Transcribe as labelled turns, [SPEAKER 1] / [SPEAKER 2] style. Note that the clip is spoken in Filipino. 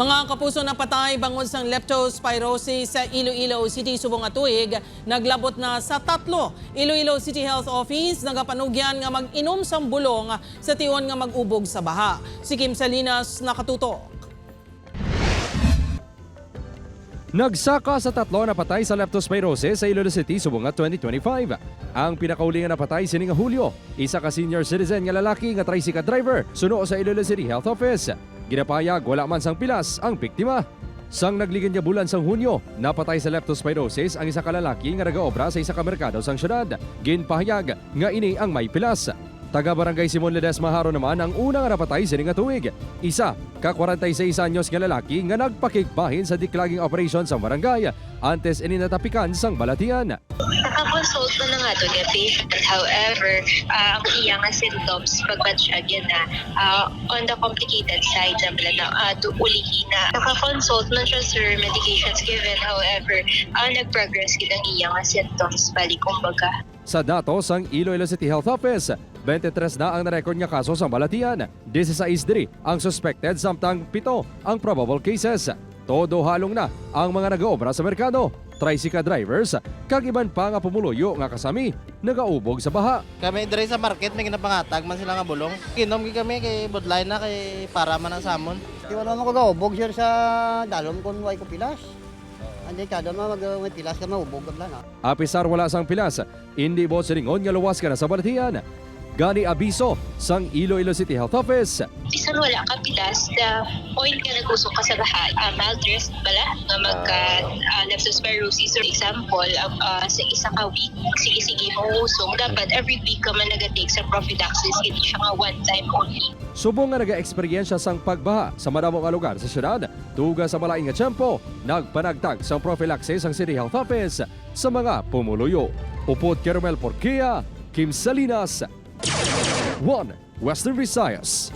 [SPEAKER 1] Mga kapuso na patay bangod sa leptospirosis sa Iloilo City subong atuig naglabot na sa tatlo. Iloilo City Health Office nagapanugyan nga mag-inom sang bulong sa tiyon nga mag-ubog sa baha. Si Kim Salinas nakatuto.
[SPEAKER 2] Nagsaka sa tatlo na patay sa leptospirosis sa Iloilo City subong nga 2025. Ang pinakauling nga napatay sining Hulyo, isa ka senior citizen nga lalaki nga tricycle driver suno sa Iloilo City Health Office. Ginapayag wala man sang pilas ang biktima. Sang nagligan niya bulan sang Hunyo, napatay sa leptospirosis ang isa ka lalaki nga nagaobra sa isa ka merkado sang syudad. Ginpahayag nga ini ang may pilas. Taga Barangay Simon Ledesma Haro naman ang unang napatay sa nga tuig. Isa, ka 46 anyos nga lalaki nga nagpakigbahin sa declogging operation sa barangay antes ininatapikan sang balatian.
[SPEAKER 3] Nakakonsult na nga to patient. However, ah, ang iya nga symptoms pagbatsag yan na ah, on the complicated side na pala na uh, ulihi na. Nakakonsult na siya sir, medications given. However, ah, nag-progress kita ang iya nga symptoms bali kumbaga.
[SPEAKER 2] Sa datos ang Iloilo City Health Office, 23 na ang narecord nga kaso sa balatian. 16 diri ang suspected samtang pito ang probable cases. Todo halong na ang mga nagaobra sa merkado. Tricycle drivers, kag iban pa nga pumuluyo nga kasami, nagaubog sa baha.
[SPEAKER 4] Kami dire sa market may ginapangatag man sila nga bulong. Kinom kami kay budlay na kay para man ang samon.
[SPEAKER 5] Di wala mo kagaubog sir sa dalom kung way ko pilas. Hindi ka doon mag may pilas ka maubog ka na.
[SPEAKER 2] Apisar wala sang pilas, hindi bo silingon nga luwas ka na sa balatian. Gani abiso sang Iloilo City Health Office.
[SPEAKER 3] Bisan wala ka pilas, the point ka nagusok ka sa bahay, uh, malnourished bala, nga magka uh, leptospirosis or example, uh, sa isa ka week, sige-sige mo usong, dapat every week ka man nagatake sa prophylaxis, hindi siya nga one time only.
[SPEAKER 2] Subong nga naga-eksperyensya sang pagbaha sa madamo nga lugar sa syudad, tuga sa malaing nga tiyempo, nagpanagtag sang prophylaxis ang City Health Office sa mga pumuluyo. Upot Caramel Porquia, Kim Salinas, One Western Visayas.